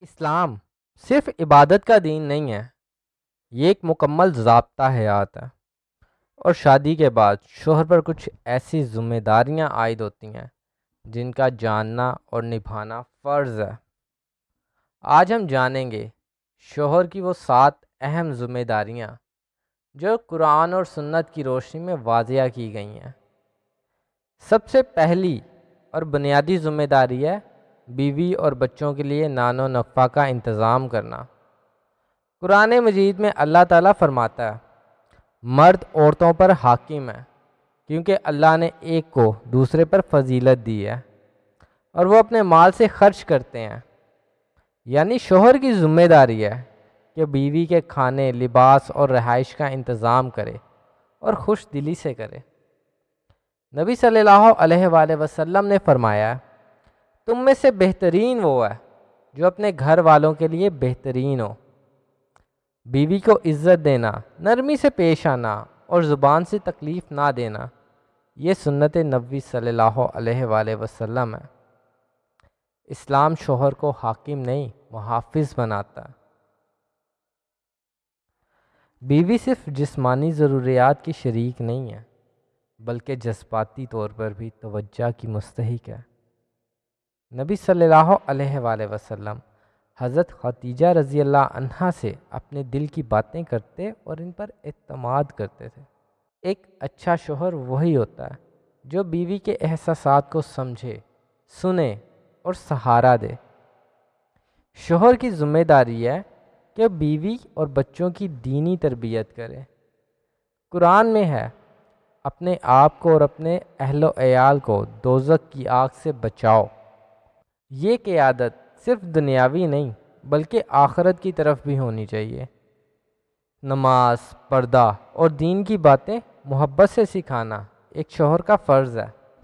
اسلام صرف عبادت کا دین نہیں ہے، یہ ایک مکمل ضابطہ حیات ہے۔ اور شادی کے بعد شوہر پر کچھ ایسی ذمہ داریاں عائد ہوتی ہیں جن کا جاننا اور نبھانا فرض ہے۔ آج ہم جانیں گے شوہر کی وہ سات اہم ذمہ داریاں جو قرآن اور سنت کی روشنی میں واضح کی گئی ہیں۔ سب سے پہلی اور بنیادی ذمہ داری ہے بیوی اور بچوں کے لیے نان و نقفہ کا انتظام کرنا۔ قرآن مجید میں اللہ تعالیٰ فرماتا ہے، مرد عورتوں پر حاکم ہے، کیونکہ اللہ نے ایک کو دوسرے پر فضیلت دی ہے اور وہ اپنے مال سے خرچ کرتے ہیں۔ یعنی شوہر کی ذمہ داری ہے کہ بیوی کے کھانے، لباس اور رہائش کا انتظام کرے اور خوش دلی سے کرے۔ نبی صلی اللہ علیہ وآلہ وسلم نے فرمایا تم میں سے بہترین وہ ہے جو اپنے گھر والوں کے لیے بہترین ہو۔ بیوی کو عزت دینا، نرمی سے پیش آنا اور زبان سے تکلیف نہ دینا، یہ سنت نبی صلی اللہ علیہ وآلہ وسلم ہے۔ اسلام شوہر کو حاکم نہیں، محافظ بناتا۔ ہے بیوی صرف جسمانی ضروریات کی شریک نہیں ہے، بلکہ جذباتی طور پر بھی توجہ کی مستحق ہے۔ نبی صلی اللہ علیہ وآلہ وسلم حضرت خطیجہ رضی اللہ عنہ سے اپنے دل کی باتیں کرتے اور ان پر اعتماد کرتے تھے۔ ایک اچھا شوہر وہی ہوتا ہے جو بیوی کے احساسات کو سمجھے، سنے اور سہارا دے۔ شوہر کی ذمہ داری ہے کہ بیوی اور بچوں کی دینی تربیت کرے۔ قرآن میں ہے، اپنے آپ کو اور اپنے اہل و عیال کو دوزک کی آگ سے بچاؤ۔ یہ قیادت صرف دنیاوی نہیں بلکہ آخرت کی طرف بھی ہونی چاہیے۔ نماز، پردہ اور دین کی باتیں محبت سے سکھانا ایک شوہر کا فرض ہے۔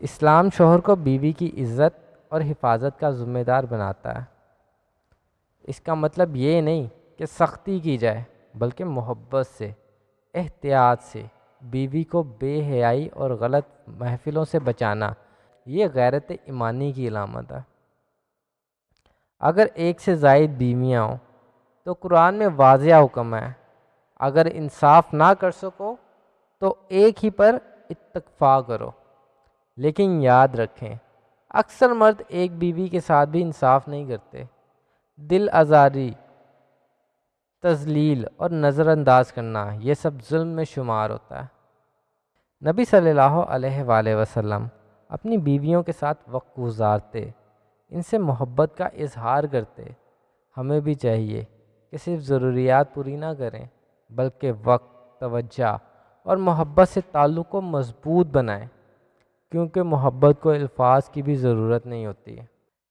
اسلام شوہر کو بیوی کی عزت اور حفاظت کا ذمہ دار بناتا ہے۔ اس کا مطلب یہ نہیں کہ سختی کی جائے بلکہ محبت سے، احتیاط سے بیوی کو بے حیائی اور غلط محفلوں سے بچانا یہ غیرت ایمانی کی علامت ہے۔ اگر ایک سے زائد بیویاں ہوں تو قرآن میں واضح حکم ہے، اگر انصاف نہ کر سکو تو ایک ہی پر اتفاق کرو۔ لیکن یاد رکھیں، اکثر مرد ایک بیوی کے ساتھ بھی انصاف نہیں کرتے۔ دل آزاری تزلیل اور نظر انداز کرنا، یہ سب ظلم میں شمار ہوتا ہے۔ نبی صلی اللہ علیہ وآلہ وسلم اپنی بیویوں کے ساتھ وقت گزارتے، ان سے محبت کا اظہار کرتے۔ ہمیں بھی چاہیے کہ صرف ضروریات پوری نہ کریں، بلکہ وقت، توجہ اور محبت سے تعلق کو مضبوط بنائیں، کیونکہ محبت کو الفاظ کی بھی ضرورت نہیں ہوتی۔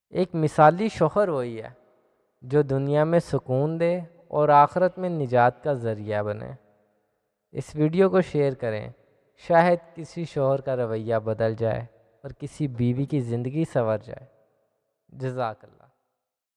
ایک مثالی شوہر وہی ہے جو دنیا میں سکون دے اور آخرت میں نجات کا ذریعہ بنے۔ اس ویڈیو کو شیئر کریں، شاید کسی شوہر کا رویہ بدل جائے۔ اور کسی بیوی کی زندگی سنور جائے۔ جزاک اللہ۔